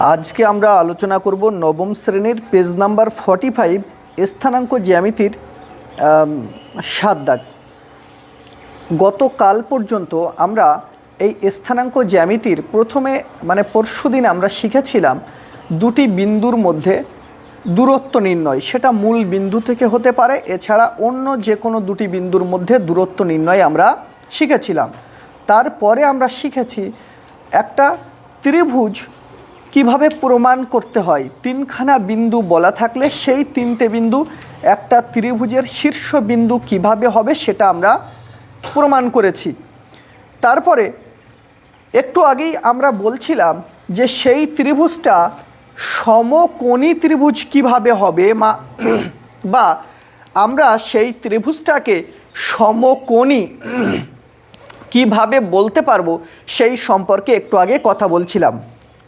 আজকে আমরা আলোচনা করব নবম শ্রেণির পেজ নাম্বার ফর্টি ফাইভ স্থানাঙ্ক জ্যামিতির সাত দাগ। গতকাল পর্যন্ত আমরা এই স্থানাঙ্ক জ্যামিতির প্রথমে মানে পরশু দিন আমরা শিখেছিলাম দুটি বিন্দুর মধ্যে দূরত্ব নির্ণয়। সেটা মূল বিন্দু থেকে হতে পারে, এছাড়া অন্য যে কোনো দুটি বিন্দুর মধ্যে দূরত্ব নির্ণয় আমরা শিখেছিলাম। তারপরে আমরা শিখেছি একটা ত্রিভুজ কীভাবে প্রমাণ করতে হয়? তিনখানা বিন্দু বলা থাকলে সেই তিনটে বিন্দু, একটা ত্রিভুজের শীর্ষ বিন্দু কীভাবে হবে সেটা আমরা প্রমাণ করেছি। তারপরে একটু আগেই আমরা বলছিলাম যে সেই ত্রিভুজটা সমকোণী ত্রিভুজ কীভাবে হবে? মা, বা আমরা সেই ত্রিভুজটাকে সমকোণী কীভাবে বলতে পারব সেই সম্পর্কে একটু আগে কথা বলছিলাম।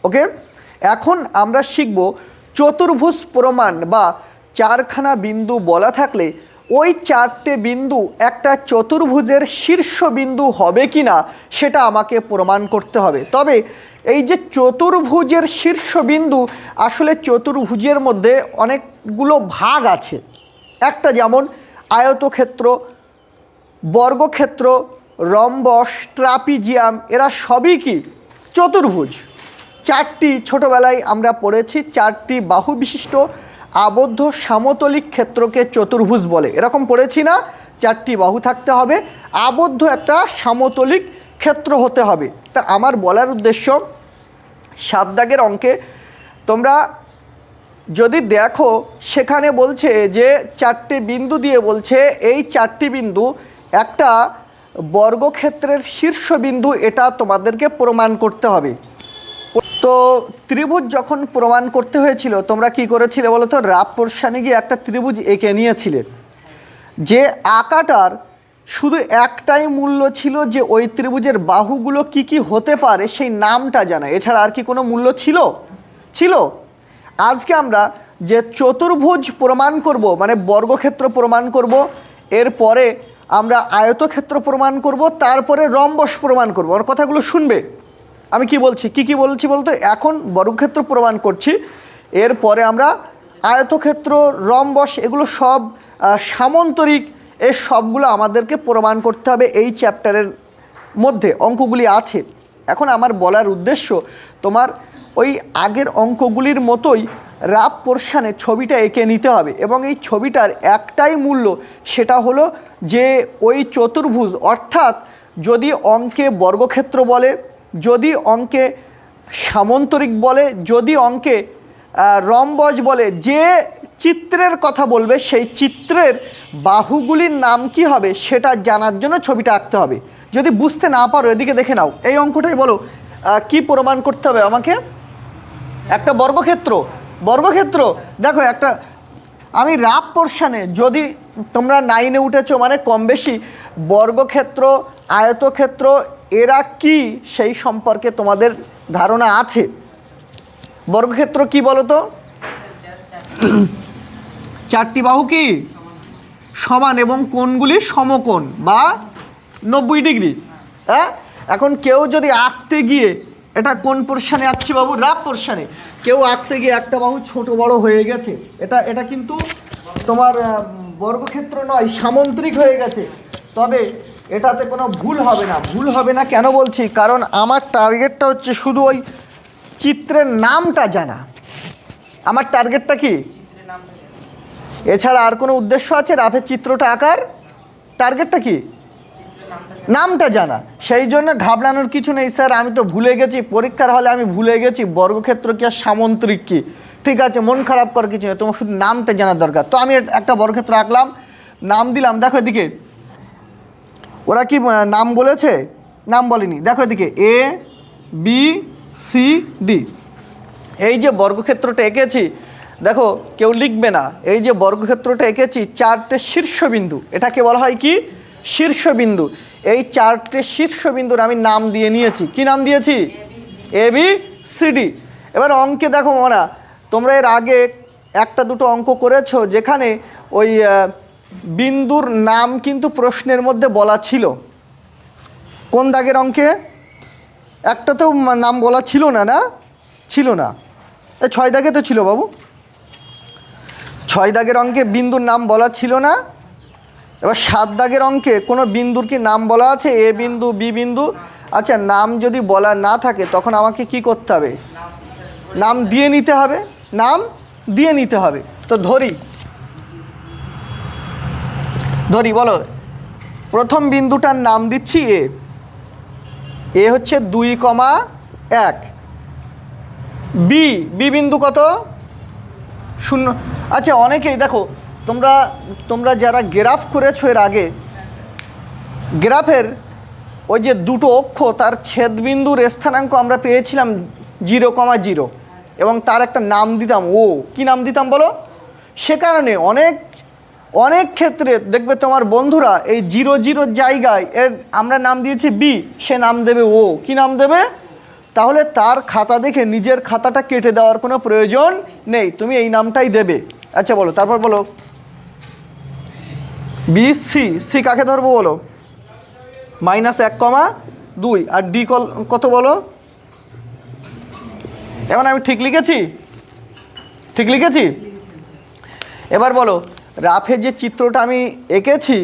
ওকে? এখন আমরা শিখব চতুর্ভুজ প্রমাণ বা চারখানা বিন্দু বলা থাকলে ওই চারটে বিন্দু একটা চতুর্ভুজের শীর্ষ বিন্দু হবে কি না সেটা আমাকে প্রমাণ করতে হবে। তবে এই যে চতুর্ভুজের শীর্ষ বিন্দু, আসলে চতুর্ভুজের মধ্যে অনেকগুলো ভাগ আছে। একটা যেমন আয়তক্ষেত্র, বর্গক্ষেত্র, রম্বস, ট্রাপিজিয়াম, এরা সবই কি? চতুর্ভুজ। চারটি ছোটবেলায় আমরা পড়েছি, চারটি বাহু বিশিষ্ট আবদ্ধ সামতলিক ক্ষেত্রকে চতুর্ভুজ বলে। এরকম পড়েছি না, চারটি বাহু থাকতে হবে, আবদ্ধ একটা সামতলিক ক্ষেত্র হতে হবে। তা আমার বলার উদ্দেশ্য, সাত দাগের অঙ্কে তোমরা যদি দেখো, সেখানে বলছে যে চারটি বিন্দু দিয়ে বলছে, এই চারটি বিন্দু একটা বর্গক্ষেত্রের শীর্ষ বিন্দু, এটা তোমাদেরকে প্রমাণ করতে হবে। তো ত্রিভুজ যখন প্রমাণ করতে হয়েছিল, তোমরা কি করেছিলে বলো তো? রাপ পোর্শানে গিয়ে একটা ত্রিভুজ এঁকে নিয়েছিলে। যে আঁকাটার শুধু একটাই মূল্য ছিল যে ওই ত্রিভুজের বাহুগুলো কি কি হতে পারে, সেই নামটা জানা। এছাড়া আর কি কোনো মূল্য ছিল? ছিল। আজকে আমরা যে চতুর্ভুজ প্রমাণ করব মানে বর্গক্ষেত্র প্রমাণ করব, এরপরে আমরা আয়তক্ষেত্র প্রমাণ করব, তারপরে রম্বস প্রমাণ করব। আমার কথাগুলো শুনবে। আমি কি বলছি? কি কি বলছি বলতো? এখন বর্গক্ষেত্র প্রমাণ করছি। এরপরে আমরা আয়তক্ষেত্র, রম্বস এগুলো সব সামন্তরিক, এর সবগুলো আমাদেরকে প্রমাণ করতে হবে এই চ্যাপ্টারের মধ্যে। অঙ্কগুলি আছে। এখন আমার বলার উদ্দেশ্য, তোমার ওই আগের অঙ্কগুলির মতোই রাপ পোর্শানে ছবিটা এঁকে নিতে হবে এবং এই ছবিটার একটাই মূল্য সেটা হলো যে ওই চতুর্ভুজ অর্থাৎ যদি অঙ্কে বর্গক্ষেত্র বলে যদি অঙ্কে সামন্তরিক বলে, যদি অঙ্কে রম্বজ বলে, যে চিত্রের কথা বলবে, সেই চিত্রের বাহুগুলির নাম কি হবে সেটা জানার জন্য ছবিটা আঁকতে হবে। যদি বুঝতে না পারো, এদিকে দেখে নাও। এই অঙ্কটাই বলো কি প্রমাণ করতে হবে আমাকে? একটা বর্গক্ষেত্র বর্গক্ষেত্র, দেখো একটা, আমি রাপ পোর্শানে, যদি তোমরা নাইনে উঠেছো মানে কম বেশি, বর্গক্ষেত্র, আয়তক্ষেত্র এরা কি সেই সম্পর্কে তোমাদের ধারণা আছে? বর্গক্ষেত্র কি বলো তো চারটি বাহু কি? সমান এবং কোণগুলি সমকোণ বা নব্বই ডিগ্রি। হ্যাঁ? এখন কেউ যদি আঁকতে গিয়ে, এটা কোন পোর্শানে আঁকছি বাবু? রাপ পোর্শানে। কেউ আঁকতে গিয়ে একটা বাহু ছোট বড় হয়ে গেছে, এটা এটা কিন্তু তোমার বর্গক্ষেত্র নয়, সামন্ত্রিক হয়ে গেছে। তবে এটাতে কোনো ভুল হবে না। ভুল হবে না কেন বলছি? কারণ আমার টার্গেটটা হচ্ছে শুধু ওই চিত্রের নামটা জানা। আমার টার্গেটটা কি? এছাড়া আর কোনো উদ্দেশ্য আছে? রাফের চিত্রটা আঁকার? টার্গেটটা কি? নামটা জানা। সেই জন্য ঘাবড়ানোর কিছু নেই, স্যার। আমি তো ভুলে গেছি। পরীক্ষার হলে আমি ভুলে গেছি। বর্গক্ষেত্র কি আর সামন্ত্রিক কি? ঠিক আছে, মন খারাপ করার কিছু নেই। তোমার শুধু নামটা জানার দরকার। তো আমি একটা বর্গক্ষেত্র আঁকলাম। নাম দিলাম। দেখো এদিকে। ওরা কি নাম বলেছে? নাম বলেনি। দেখো এদিকে এ বি সি ডি এই যে বর্গক্ষেত্রটা এঁকেছি, দেখো, কেউ লিখবে না। এই যে বর্গক্ষেত্রটা এঁকেছি, চারটে শীর্ষবিন্দু। এটাকে বলা হয় কি? শীর্ষবিন্দু। এই চারটে শীর্ষবিন্দুর আমি নাম দিয়ে নিয়েছি। কি নাম দিয়েছি? এ বি সিডি এবার অঙ্কে দেখো মোরা তোমরা এর আগে একটা দুটো অঙ্ক করেছ, যেখানে ওই বিন্দুর নাম কিন্তু প্রশ্নের মধ্যে বলা ছিল। কোন দাগের অঙ্কে? একটাতেও মা- নাম বলা ছিল না না? ছিল না। এ ছয় দাগে তো ছিল বাবু। ছয় দাগের অঙ্কে বিন্দুর নাম বলা ছিল না। এবার সাত দাগের অঙ্কে কোনো বিন্দুর কি নাম বলা আছে? এ বিন্দু, বি বিন্দু? আচ্ছা নাম যদি বলা না থাকে, তখন আমাকে কি করতে হবে? নাম দিয়ে নিতে হবে। নাম দিয়ে নিতে হবে। তো ধরি। ধরি, বলো। প্রথম বিন্দুটার নাম দিচ্ছি এ। এ হচ্ছে দুই কমা এক। বি বি বিন্দু কত? শূন্য। আচ্ছা অনেকেই, দেখো, তোমরা তোমরা যারা গ্রাফ করেছ এর আগে, গ্রাফের ওই যে দুটো অক্ষ, তার ছেদবিন্দুর স্থানাঙ্ক আমরা পেয়েছিলাম জিরো কমা জিরো। এবং তার একটা নাম দিতাম ও। কি নাম দিতাম, বলো? সে কারণে অনেক অনেক ক্ষেত্রে দেখবে তোমার বন্ধুরা এই জিরো জিরো জায়গায় এর আমরা নাম দিয়েছি বি সে নাম দেবে ও কি নাম দেবে? তাহলে তার খাতা দেখে নিজের খাতাটা কেটে দেওয়ার কোনো প্রয়োজন নেই। তুমি এই নামটাই দেবে। আচ্ছা বলো, তারপর বলো। বি সি সি কাকে ধরবো বলো? মাইনাস এক কমা দুই। আর ডি কল, কত বলো? এবার আমি ঠিক লিখেছি? ঠিক লিখেছি? এবার বলো। রাফের যে চিত্রটা আমি এঁকেছি,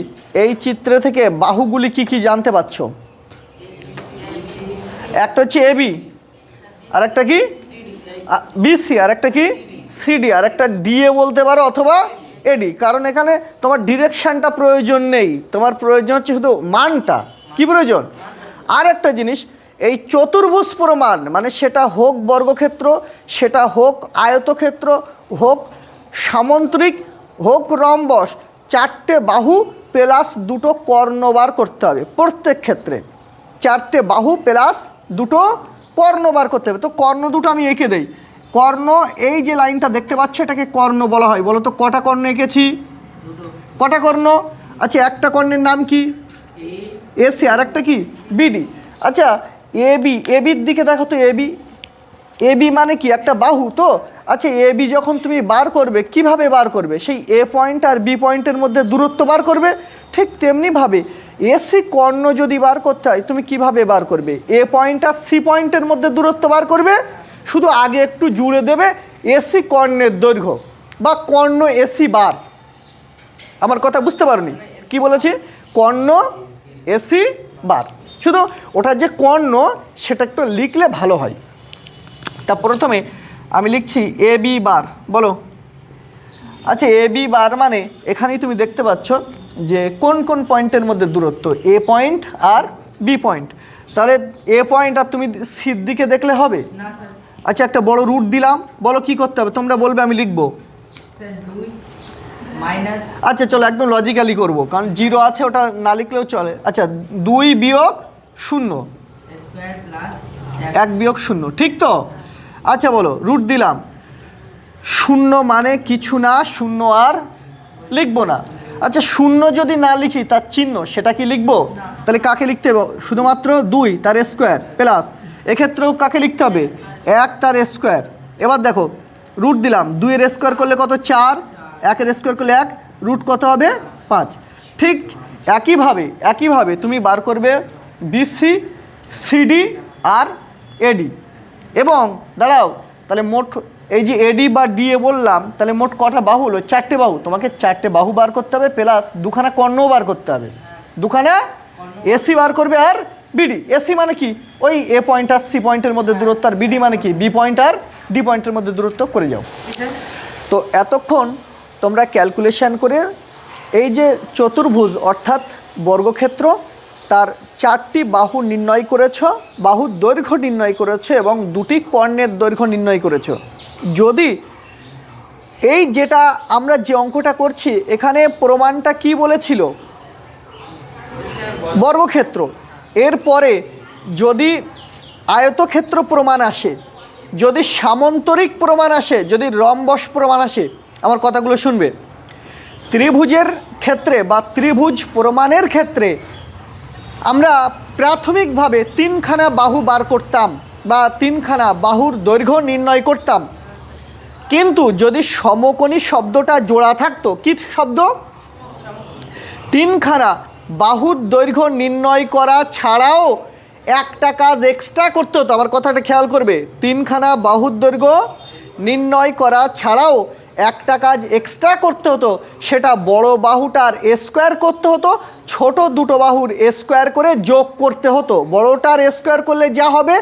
এই চিত্র থেকে বাহুগুলি কি কি জানতে পারছ? একটা হচ্ছে এবি আর একটা কি? বিসি আর একটা কি? সিডি আর একটা ডিএ বলতে পারো অথবা এডি কারণ এখানে তোমার ডিরেকশানটা প্রয়োজন নেই, তোমার প্রয়োজন হচ্ছে শুধু মানটা। কি প্রয়োজন? আর একটা জিনিস, এই চতুর্ভুজ প্রমাণ মানে সেটা হোক বর্গক্ষেত্র, সেটা হোক আয়তক্ষেত্র, হোক সামন্ত্রিক হোক রম্বস চারটে বাহু প্লাস দুটো কর্ণ বার করতে হবে প্রত্যেক ক্ষেত্রে। চারটে বাহু প্লাস দুটো কর্ণ বার করতে হবে। তো কর্ণ দুটো আমি এঁকে দেই। কর্ণ এই যে লাইনটা দেখতে পাচ্ছ এটাকে কর্ণ বলা হয়। বলো তো কটা কর্ণ এঁকেছি? কটা কর্ণ? আচ্ছা একটা কর্ণের নাম কি? এসি আর একটা কি? বিডি আচ্ছা এবি বি এ বির দিকে দেখো তো এ বি। এ বি মানে কি? একটা বাহু তো? আচ্ছা এ বি যখন তুমি বার করবে, কীভাবে বার করবে? সেই এ পয়েন্ট আর বি পয়েন্টের মধ্যে দূরত্ব বার করবে? ঠিক তেমনিভাবে এসি কর্ণ যদি বার করতে হয়, তুমি কীভাবে বার করবে? এ পয়েন্ট আর সি পয়েন্টের মধ্যে দূরত্ব বার করবে? শুধু আগে একটু জুড়ে দেবে এসি কর্ণের দৈর্ঘ্য বা কর্ণ এসি বার। আমার কথা বুঝতে পারোনি? কি বলেছি? কর্ণ এসি বার। শুধু ওটার যে কর্ণ, সেটা একটু লিখলে ভালো হয়। তা প্রথমে আমি লিখছি এ বি বার বলো। আচ্ছা এ বি বার মানে এখানেই তুমি দেখতে পাচ্ছ যে কোন কোন পয়েন্টের মধ্যে দূরত্ব এ পয়েন্ট আর বি পয়েন্ট। তাহলে এ পয়েন্ট আর তুমি সির দিকে দেখলে হবে? আচ্ছা একটা বড় রুট দিলাম বলো কি করতে হবে? তোমরা বলবে আমি লিখব। আচ্ছা চলো একদম লজিক্যালি করব কারণ জিরো আছে ওটা না লিখলেও চলে। আচ্ছা দুই বিয়োগ শূন্য। এক বিয়োগ শূন্য ঠিক তো? আচ্ছা বলো রুট দিলাম। শূন্য মানে কিছু না, শূন্য আর লিখব না। আচ্ছা শূন্য যদি না লিখি, তার চিহ্ন, সেটা কি লিখব? তাহলে কাকে লিখতে হবে? শুধুমাত্র দুই, তার স্কোয়ার প্লাস এক্ষেত্রেও কাকে লিখতে হবে? এক, তার স্কোয়ার এবার দেখো রুট দিলাম। দুইয়ের স্কোয়ার করলে কত? চার। একের স্কোয়ার করলে এক। রুট কত হবে? পাঁচ। ঠিক একইভাবে একইভাবে তুমি বার করবে বিসি সিডি আর এডি এবং দাঁড়াও তাহলে মোট এই যে এডি বা ডিএ বললাম তাহলে মোট কটা বাহু হলো চারটে বাহু তোমাকে চারটে বাহু বার করতে হবে প্লাস দুখানা কর্ণও বার করতে হবে। দুখানা এসি বার করবে আর বিডি এসি মানে কি? ওই এ পয়েন্ট আর সি পয়েন্টের মধ্যে দূরত্ব আর বিডি মানে কি? বি পয়েন্ট আর ডি পয়েন্টের মধ্যে দূরত্ব করে যাও। তো এতক্ষণ তোমরা ক্যালকুলেশান করে এই যে চতুর্ভুজ অর্থাৎ বর্গক্ষেত্র তার চারটি বাহু নির্ণয় করেছ বাহুর দৈর্ঘ্য নির্ণয় করেছ এবং দুটি কর্ণের দৈর্ঘ্য নির্ণয় করেছ। যদি এই যেটা আমরা যে অঙ্কটা করছি, এখানে প্রমাণটা কি বলেছিল? বর্গক্ষেত্র। এরপরে যদি আয়তক্ষেত্র প্রমাণ আসে, যদি সামন্তরিক প্রমাণ আসে, যদি রম্বস প্রমাণ আসে, আমার কথাগুলো শুনবে। ত্রিভুজের ক্ষেত্রে বা ত্রিভুজ প্রমাণের ক্ষেত্রে আমরা প্রাথমিকভাবে তিনখানা বাহু বার করতাম বা তিনখানা বাহুর দৈর্ঘ্য নির্ণয় করতাম। কিন্তু যদি সমকোণী শব্দটা জোড়া থাকতো, কি শব্দ? তিনখানা বাহুর দৈর্ঘ্য নির্ণয় করা ছাড়াও একটা কাজ এক্সট্রা করতে হতো। আমার কথাটা খেয়াল করবে। তিনখানা বাহুর দৈর্ঘ্য নির্ণয় করা ছাড়াও একটা কাজ এক্সট্রা করতে হতো, সেটা বড় বাহুটার স্কোয়ার করতে হতো, ছোট দুটো বাহুর স্কোয়ার করে যোগ করতে হতো। বড়টার স্কোয়ার করলে যা হবে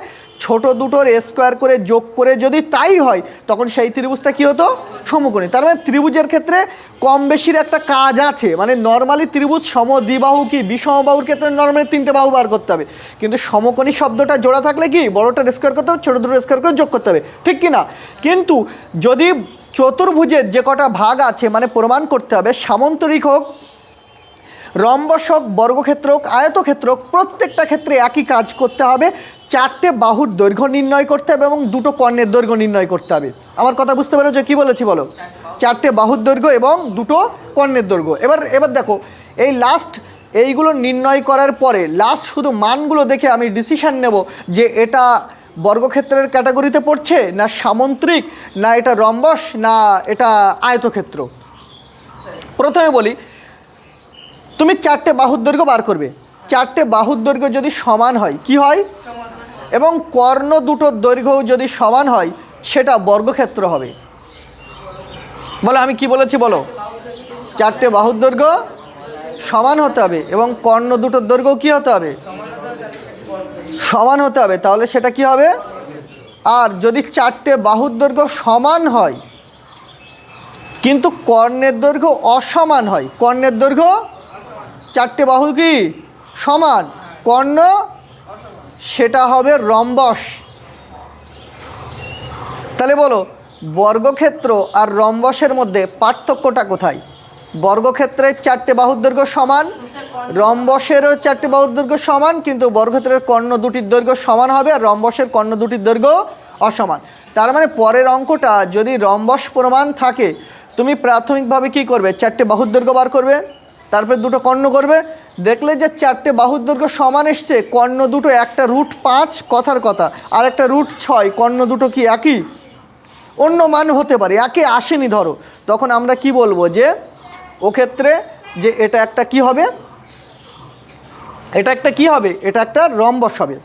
ছোট দুটোর স্কোয়ার করে যোগ করে যদি তাই হয়, তখন সেই ত্রিভুজটা কী হতো? সমকোণী। তার মানে ত্রিভুজের ক্ষেত্রে কম বেশির একটা কাজ আছে। মানে নর্মালি ত্রিভুজ সম দ্বিবাহু কি? বিষমবাহুর ক্ষেত্রে নর্মালি তিনটে বাহু বার করতে হবে। কিন্তু সমকোণী শব্দটা জোড়া থাকলে কি? বড়টার স্কোয়ার করতে হবে, ছোটো দুটোর স্কোয়ার করে যোগ করতে হবে। ঠিক কি না? কিন্তু যদি চতুর্ভুজের যে কটা ভাগ আছে মানে প্রমাণ করতে হবে, সামন্তরিক হোক, রম্বস হোক, বর্গক্ষেত্র হোক, আয়তক্ষেত্র প্রত্যেকটা ক্ষেত্রে একই কাজ করতে হবে। চারটে বাহুর দৈর্ঘ্য নির্ণয় করতে হবে এবং দুটো কর্ণের দৈর্ঘ্য নির্ণয় করতে হবে। আমার কথা বুঝতে পেরেছ? কী বলেছি বলো? চারটে বাহুর দৈর্ঘ্য এবং দুটো কর্ণের দৈর্ঘ্য। এবার এবার দেখো, এই লাস্ট এইগুলো নির্ণয় করার পরে লাস্ট শুধু মানগুলো দেখে আমি ডিসিশান নেব যে এটা বর্গক্ষেত্রের ক্যাটাগরিতে পড়ছে না সামন্ত্রিক, না এটা রম্বস, না এটা আয়তক্ষেত্র। প্রথমে বলি, তুমি চারটে বাহুর দৈর্ঘ্য বার করবে। চারটে বাহুর দৈর্ঘ্য যদি সমান হয়, কি হয়? এবং কর্ণ দুটোর দৈর্ঘ্যও যদি সমান হয়, সেটা বর্গক্ষেত্র হবে। বলো, আমি কি বলেছি বলো? চারটে বাহুর দৈর্ঘ্য সমান হতে হবে এবং কর্ণ দুটোর দৈর্ঘ্য কি হতে হবে? সমান হতে হবে। তাহলে সেটা কি হবে? আর যদি চারটে বাহুর দৈর্ঘ্য সমান হয়, কিন্তু কর্ণের দৈর্ঘ্য অসমান হয়, কর্ণের দৈর্ঘ্য চারটে বাহু কি? সমান। কর্ণ সেটা হবে রম্বস। তাহলে বলো, বর্গক্ষেত্র আর রম্বসের মধ্যে পার্থক্যটা কোথায়? বর্গক্ষেত্রের চারটে বাহুর দৈর্ঘ্য সমান, রম্বসেরও চারটে বাহুর দৈর্ঘ্য সমান, কিন্তু বর্গক্ষেত্রের কর্ণ দুটির দৈর্ঘ্য সমান হবে আর রম্বসের কর্ণ দুটির দৈর্ঘ্য অসমান। তার মানে পরের অঙ্কটা যদি রম্বস প্রমাণ থাকে, তুমি প্রাথমিকভাবে কি করবে? চারটে বাহুর দৈর্ঘ্য বার করবে। তারপরে দুটো কর্ণ করবে। দেখলে যে চারটে বাহুর দৈর্ঘ্য সমান এসছে, কর্ণ দুটো একটা রুট পাঁচ, কথার কথা। আর একটা রুট ছয়, কর্ণ দুটো কি একই? অন্য মান হতে পারে, একে আসেনি ধরো। তখন আমরা কি বলব যে, ও ক্ষেত্রে যে এটা একটা কি হবে? এটা একটা কি হবে? এটা একটা রম্বস হবে।